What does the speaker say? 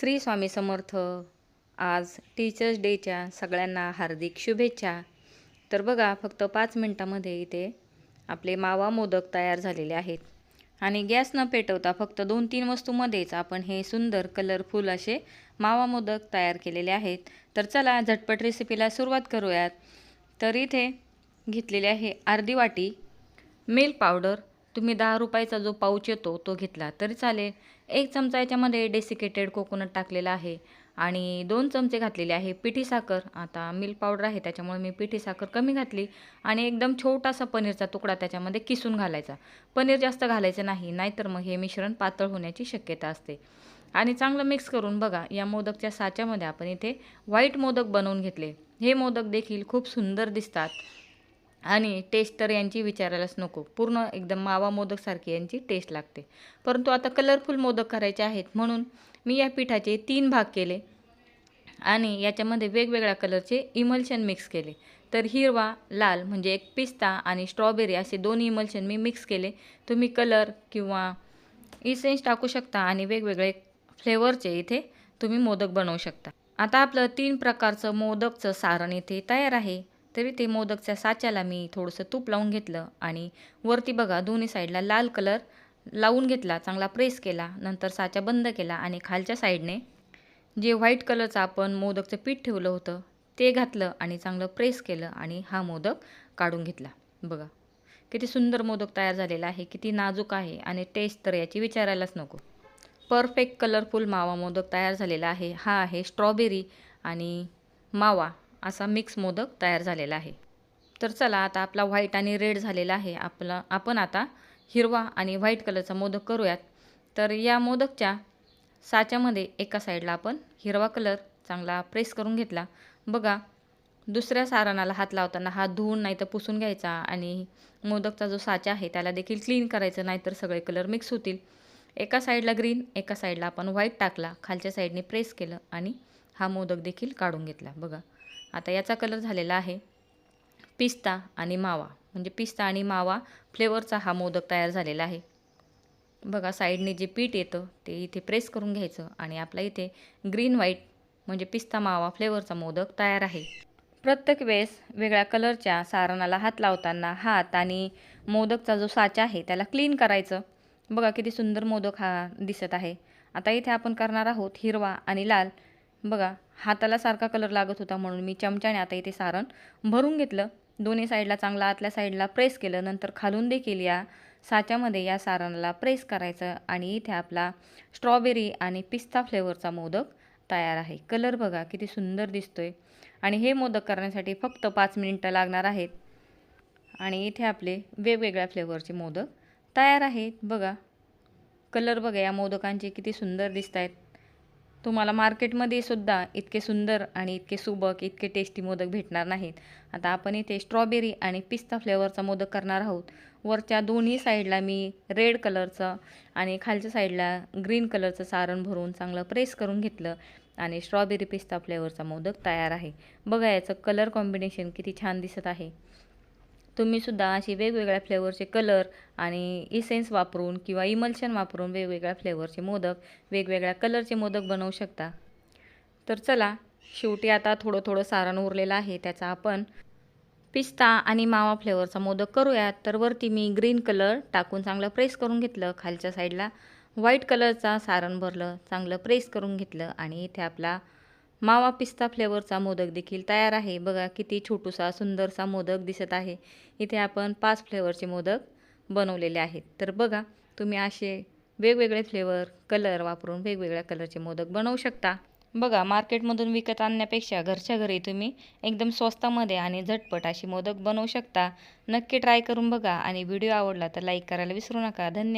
श्री स्वामी समर्थ. आज टीचर्स डेच्या सगळ्यांना हार्दिक शुभेच्छा. तर बघा फक्त पाच मिनटामध्ये इथे आपले मावा मोदक तयार झालेले आहेत. आणि गॅस न पेटवता फक्त दोन तीन वस्तूमध्येच आपण हे सुंदर कलरफुल असे मावा मोदक तयार केलेले आहेत. तर चला झटपट रेसिपीला सुरुवात करूयात. तर इथे घेतलेली आहे अर्धी वाटी मिल्क पावडर तुम्ही दहा रुपयाचा जो पाऊच येतो तो घेतला तरी चालेल. एक चमचा याच्यामध्ये डेसिकेटेड कोकोनट टाकलेला आहे आणि दोन चमचे घातलेले आहे पिठी साखर. आता मिल्क पावडर आहे त्याच्यामुळे मी पिठी साखर कमी घातली आणि एकदम छोटासा पनीरचा तुकडा त्याच्यामध्ये किसून घालायचा. पनीर जास्त घालायचं नाही नाहीतर मग हे मिश्रण पातळ होण्याची शक्यता असते. आणि चांगलं मिक्स करून बघा या मोदकच्या साच्यामध्ये आपण इथे व्हाईट मोदक बनवून घेतले. हे मोदक देखील खूप सुंदर दिसतात. आणि टेस्ट तर यांची विचारायलाच नको. पूर्ण एकदम मावा मोदकसारखी यांची टेस्ट लागते. परंतु आता कलरफुल मोदक करायचे आहेत म्हणून मी या पिठाचे तीन भाग केले आणि याच्यामध्ये वेगवेगळ्या कलरचे इमल्शन मिक्स केले. तर हिरवा लाल म्हणजे एक पिस्ता आणि स्ट्रॉबेरी असे दोन इमल्शन मी मिक्स केले. तुम्ही कलर किंवा इसेन्स टाकू शकता आणि वेगवेगळे फ्लेवरचे इथे तुम्ही मोदक बनवू शकता. आता आपलं तीन प्रकारचं मोदकचं सारण इथे तयार आहे. तरी ते मोदकच्या साच्याला मी थोडंसं तूप लावून घेतलं आणि वरती बघा दोन्ही साईडला लाल कलर लावून घेतला चांगला प्रेस केला नंतर साचा बंद केला आणि खालच्या साईडने जे व्हाईट कलरचं आपण मोदकचं पीठ ठेवलं होतं ते घातलं आणि चांगलं प्रेस केलं आणि हा मोदक काढून घेतला. बघा किती सुंदर मोदक तयार झालेला आहे किती नाजूक आहे आणि टेस्ट तर याची विचारायलाच नको. परफेक्ट कलरफुल मावा मोदक तयार झालेला आहे. हा आहे स्ट्रॉबेरी आणि मावा. असा मिक्स मोदक तयार झालेला आहे. तर चला आता आपला व्हाईट आणि रेड झालेला आहे. आपला आपण आता हिरवा आणि व्हाईट कलरचा मोदक करूयात. तर या मोदकच्या साच्यामध्ये एका साईडला आपण हिरवा कलर चांगला प्रेस करून घेतला. बघा दुसऱ्या सारणाला हात लावताना हात धुवून नाही तर पुसून घ्यायचा आणि मोदकचा जो साचा आहे त्याला देखील क्लीन करायचं नाहीतर सगळे कलर मिक्स होतील. एका साईडला ग्रीन एका साईडला आपण व्हाईट टाकला. खालच्या साईडने प्रेस केलं आणि हा मोदक देखील काढून घेतला. बघा आता याचा कलर झालेला आहे पिस्ता आणि मावा. म्हणजे पिस्ता आणि मावा फ्लेवरचा हा मोदक तयार झालेला आहे. बघा साईडने जे पीठ येतं ते इथे प्रेस करून घ्यायचं आणि आपला इथे ग्रीन व्हाईट म्हणजे पिस्ता मावा फ्लेवरचा मोदक तयार आहे. प्रत्येक वेळेस वेगळ्या कलरच्या सारणाला हात लावताना हात आणि मोदकचा जो साचा आहे त्याला क्लीन करायचं. बघा किती सुंदर मोदक हा दिसत आहे. आता इथे आपण करणार आहोत हिरवा आणि लाल. बघा हाताला सारखा कलर लागत होता म्हणून मी चमच्याने आता इथे सारण भरून घेतलं. दोन्ही साईडला चांगला आतल्या साईडला प्रेस केलं. नंतर खालून देखील या साच्यामध्ये या सारणाला प्रेस करायचं आणि इथे आपला स्ट्रॉबेरी आणि पिस्ता फ्लेवरचा मोदक तयार आहे. कलर बघा किती सुंदर दिसतोय. आणि हे मोदक करण्यासाठी फक्त पाच मिनिटं लागणार आहेत. आणि इथे आपले वेगवेगळ्या फ्लेवरचे मोदक तयार आहेत. बघा कलर बघा या मोदकांचे किती सुंदर दिसत आहेत तुम्हाला मार्केटमध्ये सुद्धा इतके सुंदर आणि इतके सुबक इतके टेस्टी मोदक भेटणार नाहीत. आता आपण इथे स्ट्रॉबेरी आणि पिस्ता फ्लेवरचा मोदक करणार आहोत. वरच्या दोन्ही साईडला मी रेड कलरचं आणि खालच्या साईडला ग्रीन कलरचं सारण भरून चांगलं प्रेस करून घेतलं आणि स्ट्रॉबेरी पिस्ता फ्लेवरचा मोदक तयार आहे. बघा याचं कलर कॉम्बिनेशन किती छान दिसत आहे. तुम्हीसुद्धा अशी वेगवेगळ्या फ्लेवरचे कलर आणि इसेन्स वापरून किंवा इमल्शन वापरून वेगवेगळ्या फ्लेवरचे मोदक वेगवेगळ्या कलरचे मोदक बनवू शकता. तर चला शेवटी आता थोडं थोडं सारण उरलेलं आहे त्याचा आपण पिस्ता आणि मावा फ्लेवरचा मोदक करूयात. तर वरती मी ग्रीन कलर टाकून चांगलं प्रेस करून घेतलं खालच्या साईडला व्हाईट कलरचा सारण भरलं चांगलं प्रेस करून घेतलं आणि इथे आपला मावा पिस्ता फ्लेवरचा मोदक देखील तयार आहे. बघा किती छोटूसा सुंदरसा मोदक दिसत आहे. इथे आपण पाच फ्लेवरचे मोदक बनवलेले आहेत. तर बघा तुम्ही असे वेगवेगळे फ्लेवर कलर वापरून वेगवेगळ्या कलरचे मोदक बनवू शकता. बघा मार्केटमधून विकत आणण्यापेक्षा घरच्या घरी तुम्ही एकदम स्वस्तामध्ये आणि झटपट अशी मोदक बनवू शकता. नक्की ट्राय करून बघा आणि व्हिडिओ आवडला तर लाईक करायला विसरू नका. धन्यवाद.